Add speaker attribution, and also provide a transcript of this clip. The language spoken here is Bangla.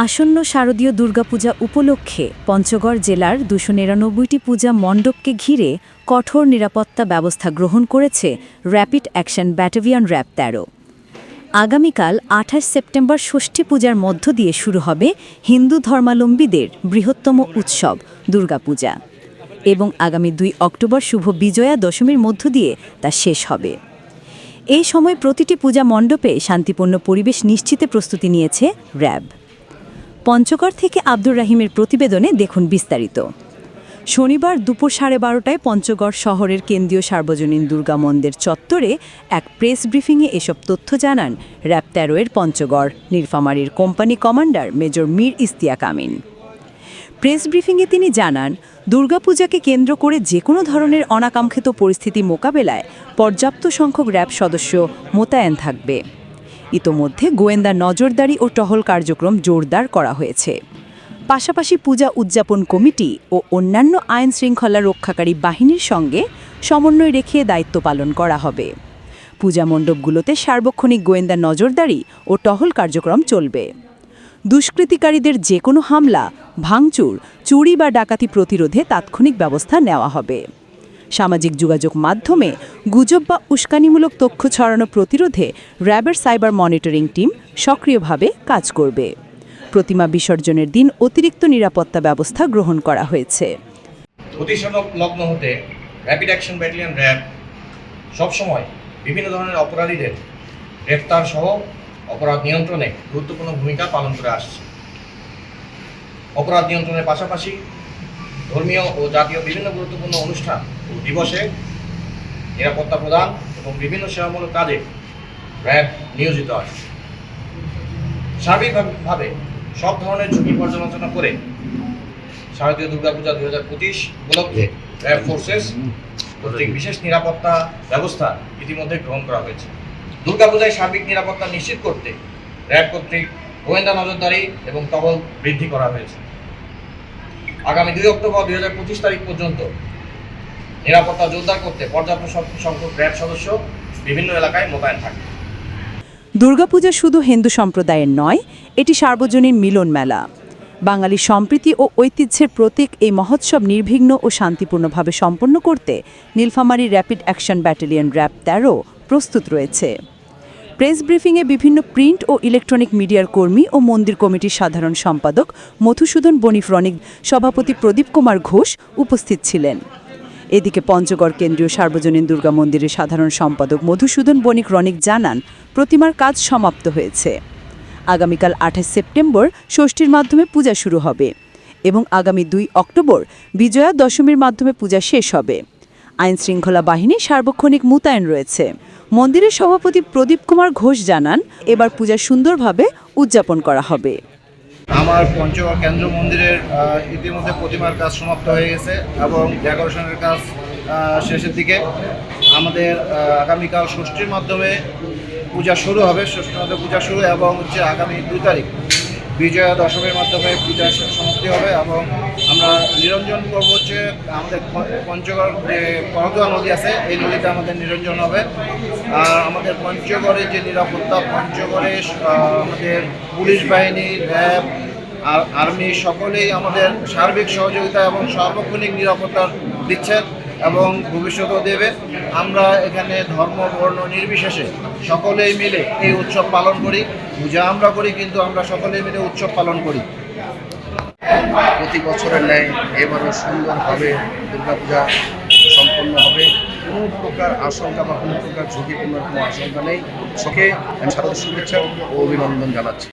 Speaker 1: আসন্ন শারদীয় দুর্গাপূজা উপলক্ষে পঞ্চগড় জেলার দুশো নিরানব্বইটি পূজা মণ্ডপকে ঘিরে কঠোর নিরাপত্তা ব্যবস্থা গ্রহণ করেছে র্যাপিড অ্যাকশন ব্যাটালিয়ন র্যাব তেরো। আগামীকাল আঠাশ সেপ্টেম্বর ষষ্ঠী পূজার মধ্য দিয়ে শুরু হবে হিন্দু ধর্মাবলম্বীদের বৃহত্তম উৎসব, দুর্গাপূজা। এবং আগামী দুই অক্টোবর শুভ বিজয়া দশমীর মধ্য দিয়ে তা শেষ হবে। এই সময় প্রতিটি পূজা মণ্ডপে শান্তিপূর্ণ পরিবেশ নিশ্চিতে প্রস্তুতি নিয়েছে র্যাব। পঞ্চগড় থেকে আব্দুর রাহিমের প্রতিবেদনে দেখুন বিস্তারিত। শনিবার দুপুর সাড়ে বারোটায় পঞ্চগড় শহরের কেন্দ্রীয় সার্বজনীন দুর্গা মন্দির চত্বরে এক প্রেস ব্রিফিংয়ে এসব তথ্য জানান র্যাব তেরোয়ের পঞ্চগড়, নীলফামারীর company commander major Mir Istiaque Amin. Press ব্রিফিংয়ে তিনি জানান, দুর্গাপূজাকে কেন্দ্র করে যে কোনো ধরনের অনাকাঙ্ক্ষিত পরিস্থিতি মোকাবেলায় পর্যাপ্ত সংখ্যক র্যাব সদস্য মোতায়েন থাকবে। ইতোমধ্যে গোয়েন্দা নজরদারি ও টহল কার্যক্রম জোরদার করা হয়েছে। পাশাপাশি পূজা উদযাপন কমিটি ও অন্যান্য আইন শৃঙ্খলা রক্ষাকারী বাহিনীর সঙ্গে সমন্বয় রেখে দায়িত্ব পালন করা হবে। পূজা মণ্ডপগুলোতে সার্বক্ষণিক গোয়েন্দা নজরদারি ও টহল কার্যক্রম চলবে। দুষ্কৃতিকারীদের যে কোনো হামলা, ভাঙচুর, চুরি বা ডাকাতি প্রতিরোধে তাৎক্ষণিক ব্যবস্থা নেওয়া হবে। সামাজিক যোগাযোগ মাধ্যমে গুজব বা উস্কানিমূলক তথ্য ছড়ানো প্রতিরোধে র্যাবের সাইবার মনিটরিং টিম সক্রিয়ভাবে কাজ করবে। প্রতিমা বিসর্জনের দিন অতিরিক্ত নিরাপত্তা ব্যবস্থা গ্রহণ করা হয়েছে।
Speaker 2: লগ্ন হতে র্যাপিড অ্যাকশন ব্যাটালিয়ন র্যাব সবসময় বিভিন্ন ধরনের অপরাধীদের গ্রেপ্তার সহ অপরাধ নিয়ন্ত্রণে গুরুত্বপূর্ণ ভূমিকা পালন করে আসছে। অপরাধ নিয়ন্ত্রণের পাশাপাশি ধর্মীয় ও জাতীয় বিভিন্ন গুরুত্বপূর্ণ অনুষ্ঠান ও দিবসে নিরাপত্তা প্রদান এবং বিভিন্ন সেবামূলক কাজে র্যাব নিয়োজিত আছে সার্বিকভাবে সব ধরনের ঝুঁকি পর্যালোচনা করে শারদীয় দুর্গাপূজা দুই হাজার পঁচিশ উপলক্ষে র্যাব ফোর্সেস কর্তৃক বিশেষ নিরাপত্তা ব্যবস্থা ইতিমধ্যে গ্রহণ করা হয়েছে। দুর্গাপূজায় সার্বিক নিরাপত্তা নিশ্চিত করতে র্যাব কর্তৃক গোয়েন্দা নজরদারি এবং টহল বৃদ্ধি করা হয়েছে। আগামী দুই অক্টোবর দুই হাজার পঁচিশ তারিখ পর্যন্ত নিরাপত্তা জোরদার করতে পর্যাপ্ত সংখ্যক র্যাব সদস্য বিভিন্ন এলাকায় মোতায়েন থাকবে।
Speaker 1: দুর্গাপূজা শুধু হিন্দু সম্প্রদায়ের নয়, এটি সার্বজনীন মিলন মেলা। বাঙালি সম্প্রীতি ও ঐতিহ্যের প্রতীক এই মহোৎসব নির্বিঘ্ন ও শান্তিপূর্ণভাবে সম্পন্ন করতে Nilphamari rapid action battalion RAB তেরো প্রস্তুত রয়েছে। প্রেস ব্রিফিংয়ে বিভিন্ন প্রিন্ট ও ইলেকট্রনিক মিডিয়ার কর্মী ও মন্দির কমিটির সাধারণ সম্পাদক মধুসূদন বণিক রনিক সভাপতি প্রদীপ কুমার ঘোষ উপস্থিত ছিলেন। এদিকে পঞ্চগড় কেন্দ্রীয় সার্বজনীন দুর্গা মন্দিরের সাধারণ সম্পাদক মধুসূদন বণিক রনিক জানান, প্রতিমার কাজ সমাপ্ত হয়েছে। আগামীকাল আঠাশ সেপ্টেম্বর ষষ্ঠীর মাধ্যমে পূজা শুরু হবে এবং আগামী দুই অক্টোবর বিজয়া দশমীর মাধ্যমে পূজা শেষ হবে। আইন শৃঙ্খলা বাহিনী সার্বক্ষণিক মোতায়েন রয়েছে। মন্দিরের সভাপতি প্রদীপ কুমার ঘোষ জানান, এবার পূজা সুন্দরভাবে উদযাপন করা হবে।
Speaker 3: আমার পঞ্চগড় কেন্দ্র মন্দিরের ইতিমধ্যে প্রতিমার কাজ সমাপ্ত হয়ে গেছে এবং ডেকোরেশনের কাজ শেষের দিকে আমাদের আগামীকাল ষষ্ঠীর মাধ্যমে পূজা শুরু হবে, ষষ্ঠীর মাধ্যমে পূজা শুরু এবং হচ্ছে আগামী দুই তারিখ বিজয়া দশমীর মাধ্যমে পূজা সমাপ্তি হবে এবং নিরঞ্জন পর্ব হচ্ছে আমাদের পঞ্চগড় যে করদোয়া নদী আছে, এই নদীতে আমাদের নিরঞ্জন হবে। আর আমাদের পঞ্চগড়ে যে নিরাপত্তা পঞ্চগড়ে আমাদের পুলিশ বাহিনী, র্যাব, আর আর্মি সকলেই আমাদের সার্বিক সহযোগিতা এবং সার্বক্ষণিক নিরাপত্তা দিচ্ছেন এবং ভবিষ্যতেও দেবে। আমরা এখানে ধর্ম, বর্ণ নির্বিশেষে সকলেই মিলে এই উৎসব পালন করি। পূজা আমরা করি, কিন্তু আমরা সকলেই মিলে উৎসব পালন করি।
Speaker 4: প্রতি বছরের ন্যায় এবারও সুন্দরভাবে দুর্গাপূজা সম্পন্ন হবে। কোনো প্রকার আশঙ্কা বা কোনো প্রকার ঝুঁকিপূর্ণ কোনো আশঙ্কা নেই। সকে আমি সাধারণ শুভেচ্ছা ও অভিনন্দন জানাচ্ছি।